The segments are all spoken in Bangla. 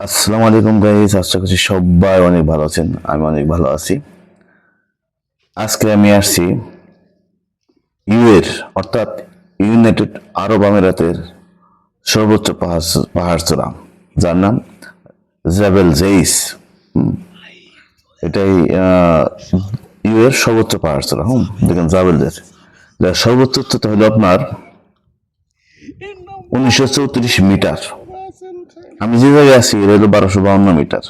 আসসালামু আলাইকুম গাইস আশা করছি সবাই অনেক ভালো আছেন, আমি অনেক ভালো আছি। আজকে আমি আসছি ইউএর, অর্থাৎ ইউনাইটেড আরব আমিরাতের সর্বোচ্চ পাহাড় পাহাড় চূড়া যার নাম জাবেল জেইস। এটাই ইউ এর সর্বোচ্চ পাহাড় চূড়া হুম, দেখেন জাবেল যার সর্বোচ্চ উচ্চতা হলো আপনার উনিশশো চৌত্রিশ মিটার। আমি যে জায়গায় আছি, এটা হলো বারোশো বাউন্ন মিটার।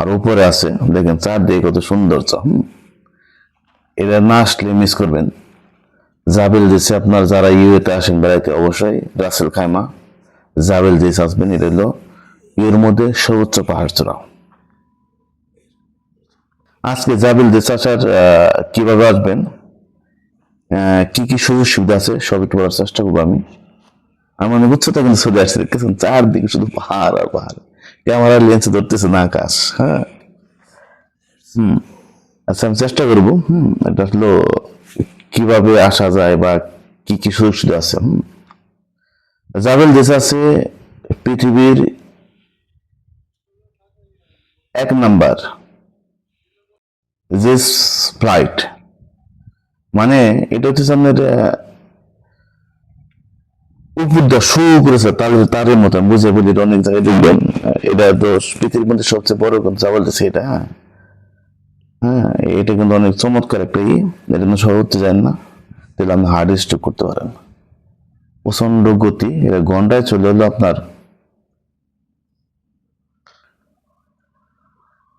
আর উপরে আছে, দেখেন চারদিকে কত সৌন্দর্য হুম। এটা না আসলে মিস করবেন। জাবেল দিয়েছে আপনার যারা ইউএতে আসেন বেড়াইতে, অবশ্যই রাসেল খাইমা। জাবেল দিয়েছে আসবেন এটা হলো এর মধ্যে সর্বোচ্চ পাহাড় চূড়া। আজকে জাবেল দেশ আসার কীভাবে আসবেন কি কি সুযোগ সুবিধা আছে, সব একটু বলার চেষ্টা করব আমি। আমার মনে উচ্চতা কিন্তু চলে আসছে দেখতেছেন? চারদিকে শুধু পাহাড় আর পাহাড়। ক্যামেরা লেন্সে ধরতেছে না আকাশ হ্যাঁ? হুম। আচ্ছা আমি চেষ্টা করব, হুম, এটা হলো কীভাবে আসা যায় বা কি কি সুযোগ সুবিধা আছে, হুম। জাবেল দেশ আছে পৃথিবীর এক নাম্বার যে ফ্লাইট মানে এটা হচ্ছে আপনার আহ, উপর দিয়ে শু করেছে তার তারের মতো আমি বুঝে বলি অনেক জায়গায় দেখবেন এটা তো পৃথিবীর মধ্যে সবচেয়ে বড় কিন্তু যা বলতেছে এটা হ্যাঁ। হ্যাঁ এটা কিন্তু অনেক চমৎকার একটা ই এটা সবাই উঠতে যায় না তাহলে আপনি হার্ড স্ট্রোক করতে পারেন। প্রচণ্ড গতি এটা ঘন্টায় চলে এলো আপনার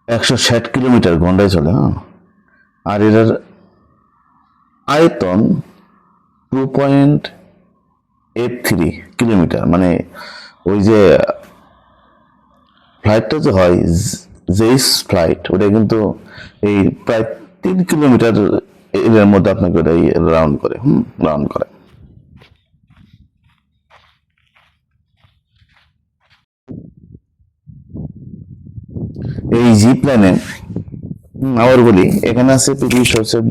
একশো ষাট কিলোমিটার ঘন্টায় চলে হ্যাঁ। আর এটার আয়তন two point eight three kilometre মানে ওই যে ফ্লাইটটা যে হয় জেইস ফ্লাইট ওটা কিন্তু এই প্রায় তিন কিলোমিটার এর মধ্যে আপনাকে ওটা রাউন্ড করে, হুম রাউন্ড করে। এই জি প্ল্যানে আবার বলি, এখানে আছে পৃথিবীর সবচেয়ে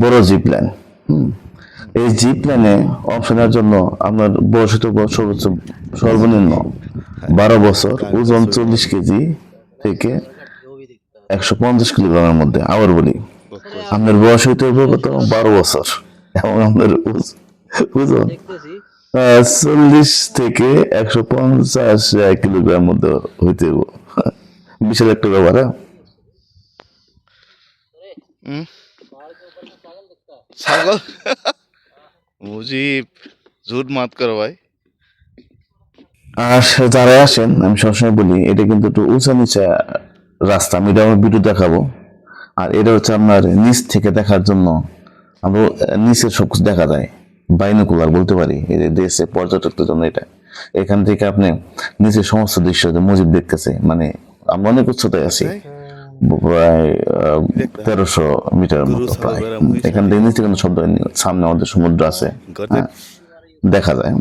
বড় জি প্ল্যান হুম। এই জি প্ল্যানে অংশ নেওয়ার জন্য আপনার বয়স হতে সর্বোচ্চ সর্বনিম্ন বারো বছর ওজন চল্লিশ কেজি থেকে একশো পঞ্চাশ কিলোগ্রামের মধ্যে, আবার বলি। আপনার বয়স হইতে হবে কত? বারো বছর। এবং আপনার ওজন চল্লিশ থেকে একশো পঞ্চাশ কিলোগ্রামের মধ্যে হইতে হবে বিশাল একটা ব্যাপার হ্যাঁ? ছাগল? মুজিব ঝুট মাত করো ভাই। আর যারা আসেন আমি সবসময় বলি এটা কিন্তু একটু উঁচা নিচা রাস্তা আমি এটা আমার ভিডিও দেখাবো। আর এটা হচ্ছে আপনার নিচ থেকে দেখার জন্য আমরা নিচের সব কিছু দেখা যায় বাইনোকুলার বলতে পারি এই যে দেশে পর্যটকদের জন্য এটা। এখান থেকে আপনি নিচের সমস্ত দৃশ্য মসজিদ দেখতেছে মানে আমরা অনেক উচ্চতায় আছি। প্রায় তেরোশো মিটার মতো প্রায়। এখান থেকে নিচে শব্দ সামনে আমাদের সমুদ্র আছে। হ্যাঁ, দেখা যায়।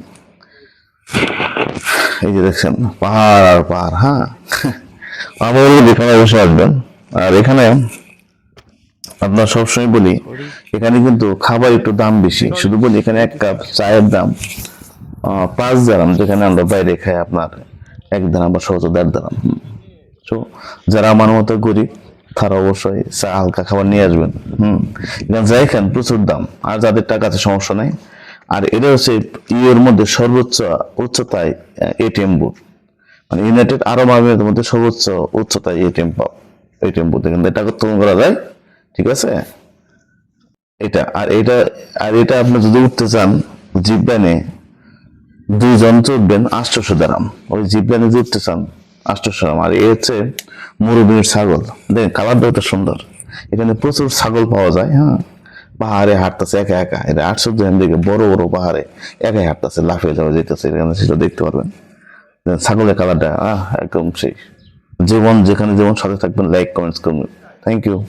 এই যে দেখছেন পাহাড় আর পাহাড় হ্যাঁ। এখানে বসে আসবেন আর এখানে আপনার সবসময় বলি এখানে কিন্তু খাবার একটু দাম বেশি। শুধু বলি এখানে এক কাপ চায়ের দাম আহ, পাঁচ দাম যেখানে আমরা বাইরে খাই আপনার এক দারাম বা সহজ দেড় দারাম। তো যারা আমার মতো গরিব, তারা অবশ্যই হালকা খাবার নিয়ে আসবেন। হুম। যাই খান প্রচুর দাম। আর যাদের টাকা আছে, সমস্যা নাই। আর এটা হচ্ছে ইউর মধ্যে সর্বোচ্চ উচ্চতায় এটিএম বুথ মানে ইউনাইটেড আরব আমিরাতের মধ্যে সর্বোচ্চ উচ্চতায় এটিএম পাব এটিএম বুথ এখান থেকে টাকা করা যায়, ঠিক আছে? এটা, আর এটা আর এটা আপনি যদি উঠতে চান জিপলাইনে দুইজন চড়বেন আষ্টশো দারাম ওই জিপলাইনে যদি উঠতে চান আষ্টশো। আর এ হচ্ছে মরুভূমির ছাগল। দেখেন কালারটা কত সুন্দর। এখানে প্রচুর ছাগল পাওয়া যায় হ্যাঁ? পাহাড়ে হাঁটতেছে, একা একা। এটা আটশো জন দিকে বড় বড় পাহাড়ে একাই হাঁটতেছে লাফিয়ে যাওয়া যেতেছে এখানে, সেটা দেখতে পারবেন। ছাগলের কালারটা আহ, একদম সেই। জীবন যেখানে যেমন সাথে থাকবেন লাইক কমেন্টস করবেন। Thank you